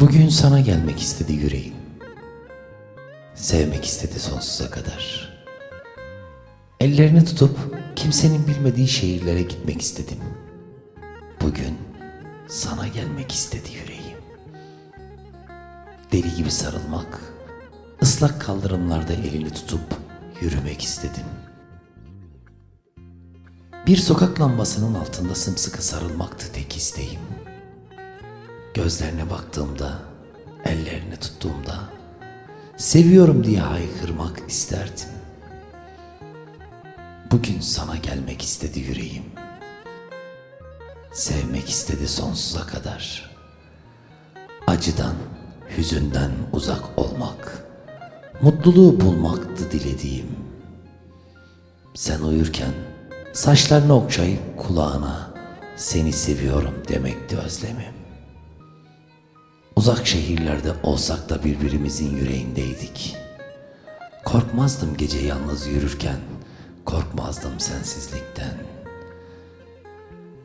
Bugün sana gelmek istedi yüreğim. Sevmek istedi sonsuza kadar. Ellerini tutup kimsenin bilmediği şehirlere gitmek istedim. Bugün sana gelmek istedi yüreğim. Deli gibi sarılmak, ıslak kaldırımlarda elini tutup yürümek istedim. Bir sokak lambasının altında sımsıkı sarılmaktı tek isteğim. Gözlerine baktığımda, ellerini tuttuğumda seviyorum diye haykırmak isterdim. Bugün sana gelmek istedi yüreğim. Sevmek istedi sonsuza kadar. Acıdan, hüzünden uzak olmak, mutluluğu bulmaktı dilediğim. Sen uyurken saçlarını okşayıp kulağına seni seviyorum demekti özlemim. Uzak şehirlerde olsak da birbirimizin yüreğindeydik. Korkmazdım gece yalnız yürürken, korkmazdım sensizlikten.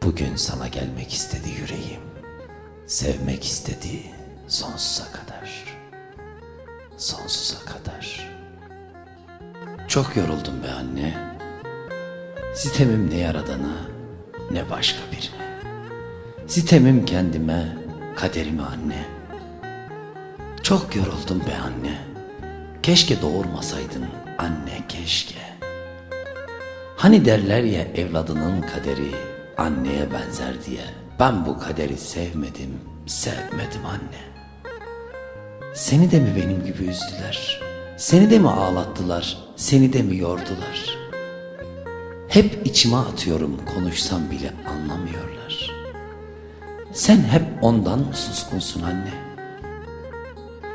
Bugün sana gelmek istedi yüreğim. Sevmek istedi sonsuza kadar. Sonsuza kadar. Çok yoruldum be anne. Sitemim ne yaradana ne başka birine. Sitemim kendime, kaderime anne. Çok yoruldum be anne. Keşke doğurmasaydın anne keşke. Hani derler ya evladının kaderi anneye benzer diye. Ben bu kaderi sevmedim, sevmedim anne. Seni de mi benim gibi üzdüler? Seni de mi ağlattılar? Seni de mi yordular? Hep içime atıyorum konuşsam bile anlamıyorlar. Sen hep ondan mı suskunsun anne?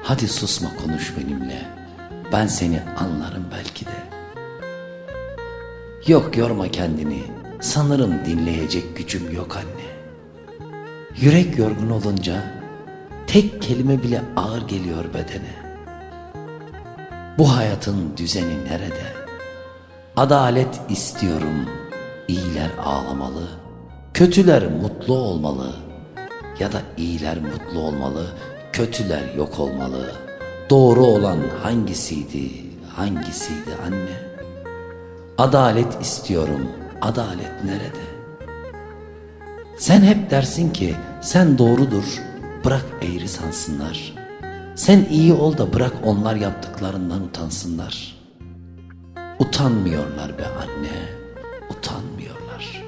Hadi susma konuş benimle. Ben seni anlarım belki de. Yok yorma kendini. Sanırım dinleyecek gücüm yok anne. Yürek yorgun olunca tek kelime bile ağır geliyor bedene. Bu hayatın düzeni nerede? Adalet istiyorum. İyiler ağlamalı. Kötüler mutlu olmalı. Ya da iyiler mutlu olmalı. Kötüler yok olmalı. Doğru olan hangisiydi? Hangisiydi anne? Adalet istiyorum. Adalet nerede? Sen hep dersin ki sen doğrudur. Bırak eğri sansınlar. Sen iyi ol da bırak onlar yaptıklarından utansınlar. Utanmıyorlar be anne, utanmıyorlar.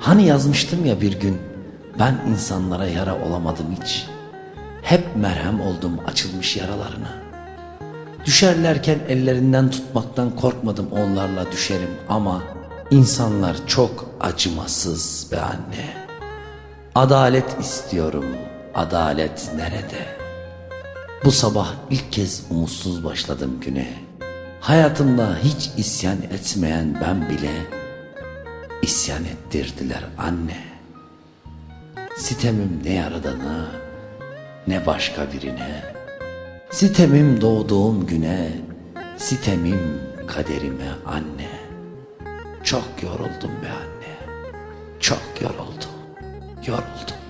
Hani yazmıştım ya bir gün, ben insanlara yara olamadım hiç. Hep merhem oldum açılmış yaralarına. Düşerlerken ellerinden tutmaktan korkmadım onlarla düşerim ama insanlar çok acımasız be anne. Adalet istiyorum, adalet nerede?'' Bu sabah ilk kez umutsuz başladım güne. Hayatımda hiç isyan etmeyen ben bile isyan ettirdiler anne. Sitemim ne yaradana ne başka birine. Sitemim doğduğum güne, sitemim kaderime anne. Çok yoruldum be anne. Çok yoruldum. Yoruldum.